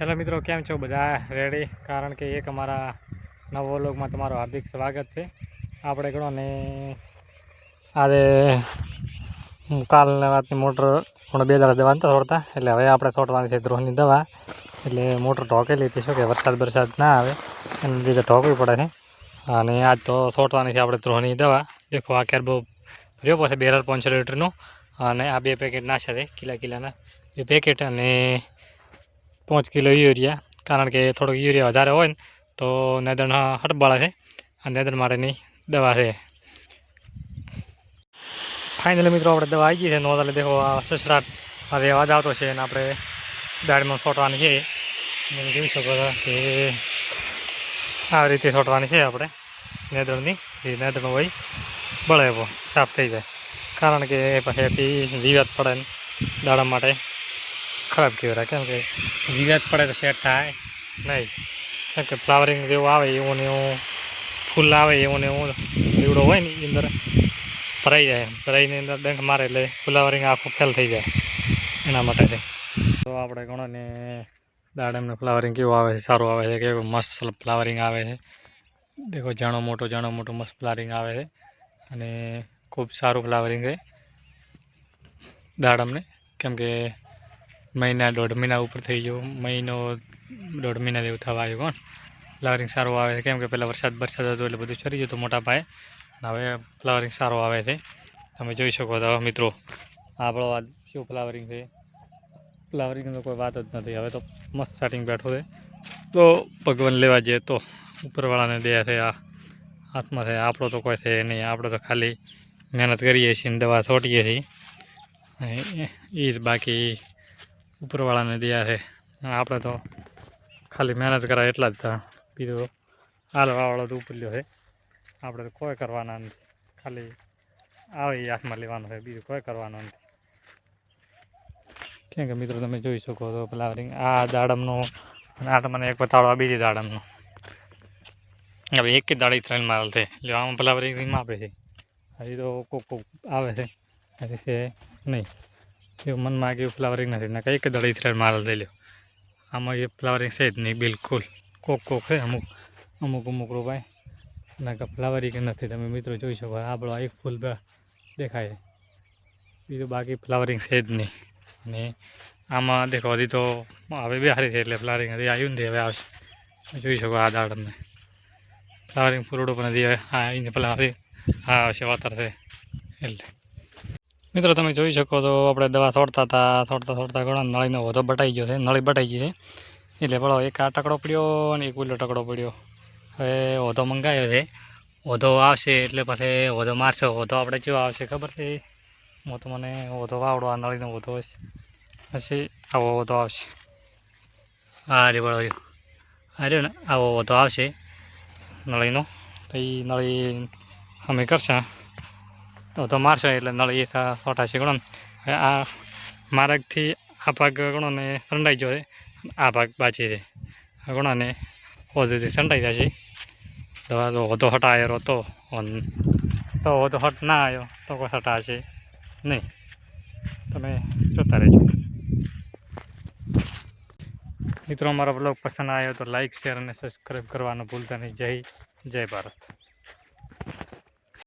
Hello મિત્રો, કેમ છો બધા? રેડી કારણ કે એક અમારા નવો લોકમાં તમારું હાર્દિક સ્વાગત છે. આપણે ગણો ને આજે કાલના રાતની મોટર પણ બે દાડા દવા નતા છોડતા, એટલે હવે આપણે છોડવાની છે દ્રોહની દવા. એટલે મોટર ઢોકેલી હતી, શું કે વરસાદ વરસાદ ના આવે, એને લીધે ઢોકવી પડે છે. અને આજ તો છોડવાની છે આપણે દ્રોહની દવા. દેખો, આ ક્યારે બહુ રહ્યો પછી બેરર પાંચસો લીટરનું. અને આ બે પેકેટ નાખ્યા છે, કિલા કિલાના. બે પેકેટ અને પાંચ કિલો યુરિયા, કારણ કે થોડોક યુરિયા વધારે હોય ને, તો નેદણ હટબાળે છે અને નેદણ માટેની દવા છે. ફાઇનલી મિત્રો, આપણે દવા આવી ગઈ છે નોંધાલે દેખો, આ સસરાટ હવે અવાજ આવતો છે અને આપણે દાળમાં છોટવાની છે. મને જોઈ શકો કે આ રીતે છોટવાની છે આપણે નેદણની, એ નેદણ હોય બળે સાફ થઈ જાય. કારણ કે પછી વિવાદ પડે દાડા માટે ખરાબ કહેવાય કેમ કે જીવાત પડે તો સેટ થાય. નહીં. કેમ કે ફ્લાવરિંગ જેવું આવે એવું ને એવું ફૂલ આવે એવું ને એવું લીવડો હોય ને એની અંદર ભરાઈ જાય ભરાઈની અંદર ડંખ મારે એટલે ફ્લાવરિંગ આખું ફેલ થઈ જાય એના માટે તો આપણે ગણો ને દાડમનું ફ્લાવરિંગ કેવું આવે છે સારું આવે છે કેવું મસ્ત ફ્લાવરિંગ આવે છે. દેખો જાણો મોટો જાણો મોટો મસ્ત ફ્લાવરિંગ આવે છે. અને ખૂબ સારું ફ્લાવરિંગ છે દાડમને. કેમ કે મહિના, દોઢ મહિના ઉપર થઈ ગયું. મહિનો, દોઢ મહિના જેવું થવા આવ્યું પણ ફ્લાવરિંગ સારું આવે છે. કેમ કે પહેલાં વરસાદ વરસાદ હતો એટલે બધું ચરી જતું મોટા પાયે. હવે ફ્લાવરિંગ સારું આવે છે. તમે જોઈ શકો છો મિત્રો, આપણો આ કેવું ફ્લાવરિંગ છે. ફ્લાવરિંગનો કોઈ વાત જ નથી. હવે તો મસ્ત સેટિંગ બેઠો છે. તો ભગવાન લેવા જઈએ તો. ઉપરવાળાને દયા છે, આ હાથમાં છે. આપણો તો કોઈ છે નહીં. આપણે તો ખાલી મહેનત કરીએ છીએ દવા છોટીએ છીએ. એ જ બાકી. ઉપરવાળાને દયા છે. આપણે તો ખાલી મહેનત કરાય એટલા જ હતા બીજું હાલવાવાળો તો ઉપરલ્યો છે. આપણે તો કોઈ કરવાના નથી. ખાલી આવે હાથમાં લેવાનું છે. બીજું કોઈ કરવાનું નથી. કેમ કે મિત્રો તમે જોઈ શકો છો ફ્લાવરિંગ. આ દાડમનો આ તમને એક બતાડો, આ બીજી દાડમનું. હવે એક દાડી ત્રણ માલ છે. એટલે આમાં ફ્લાવરિંગ આપે છે. હજી તો કોક કોક આવે છે. હજી છે નહીં. એવું મનમાં કે ફ્લાવરિંગ નથી. ને, કંઈક દળી છે માલ લઈ લ્યો. આમાં એ ફ્લાવરિંગ છે જ નહીં, બિલકુલ. કોક કોક છે, અમુક અમુક અમુક રૂપાય. ના, કે ફ્લાવરિંગ નથી. તમે મિત્રો જોઈ શકો, આપણો એક ફૂલ દેખાય. બીજું બાકી ફ્લાવરિંગ છે જ નહીં. અને આમાં દેખો, હજી તો હવે બે હારી છે એટલે ફ્લાવરિંગ હજી આવ્યું નથી હવે આવશે. જોઈ શકો આ દાડમને ફ્લાવરિંગ ફૂલડો પણ હજી આ એને ફ્લાવરિંગ હા આવશે, વાતર છે. એટલે. મિત્રો, તમે જોઈ શકો તો આપણે દવા છોડતા હતા, છોડતા છોડતા ઘણા નળીનો વધો બટાઈ ગયો છે, નળી બટાઈ ગઈ છે. એટલે પડો એક આ ટકડો પડ્યો અને એક ઉલ્લો ટકડો પડ્યો. હવે વધો મંગાવ્યો છે. વધો આવશે એટલે પછી વધો મારશો. વધો આપણે કેવો આવશે, ખબર છે? હું તો મને વધો વાવડો, આ નળીનો વધો હશે. પછી આવો વધો આવશે. હા રે બળો અરે ને, આવો વધો આવશે નળીનો. તો નળી અમે કરશે તો મારશે એટલે નળી સોટા છે ગણો આ માર્ગથી આ ભાગ ગણો ને સંડાઈ ગયો આ ભાગ બાચી છે ગણો ને પોઝિટિવ સંડાઈ જશે. દવા તો વધુ હટાયો તો. તો વધુ હટ ના આવ્યો તો કોઈ હટાશે નહીં. તમે જોતા રહેજો. મિત્રો, અમારો બ્લોગ પસંદ આવ્યો તો લાઈક શેર અને સબસ્ક્રાઈબ કરવાનું ભૂલતા નહીં. જય જય ભારત.